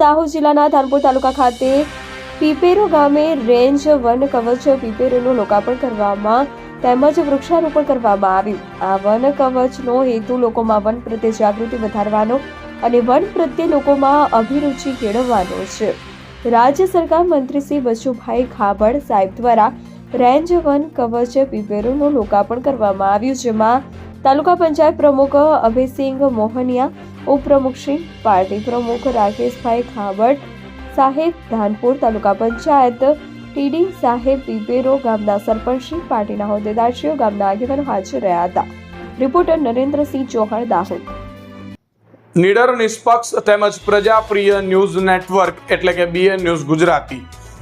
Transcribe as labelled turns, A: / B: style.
A: દાહોદ જિલ્લાના ધાનપુર તાલુકા ખાતે પીપેરો ગામે રેન્જ વન કવચ પીપેરોનું લોકાર્પણ કરવામાં તેમજ વૃક્ષારોપણ કરવામાં આવ્યું. આ વન કવચનો હેતુ લોકોમાં વન પ્રત્યે જાગૃતિ વધારવાનો અને વન પ્રત્યે લોકોમાં અભિરુચિ કેળવવાનો છે. રાજ્ય સરકાર મંત્રી શ્રી બચુભાઈ ખાબડ સાહેબ દ્વારા રેન્જ વન કવચ પીપેરોનું લોકાર્પણ કરવામાં આવ્યું, જેમાં તાલુકા પંચાયત પ્રમુખ અભયસિંહ મોહનિયા, ઉપપ્રમુખ શ્રી પાર્ટી પ્રમુખ રાકેશભાઈ ખાબટ, સાહેબ ધાનપુર તાલુકા પંચાયત ટીડી સાહેબ પીપેરો, ગામના સરપંચ શ્રી પાર્ટીના હોદ્દેદારશ્રીઓ, ગામના આગેવાનો હાજર રહ્યા હતા. રિપોર્ટર નરેન્દ્રસિંહ ચૌહાણ, દાહોદ.
B: નિડર નિષ્પક્ષ તેમજ પ્રજાપ્રિય ન્યૂઝ નેટવર્ક એટલે કે BN news Gujarati.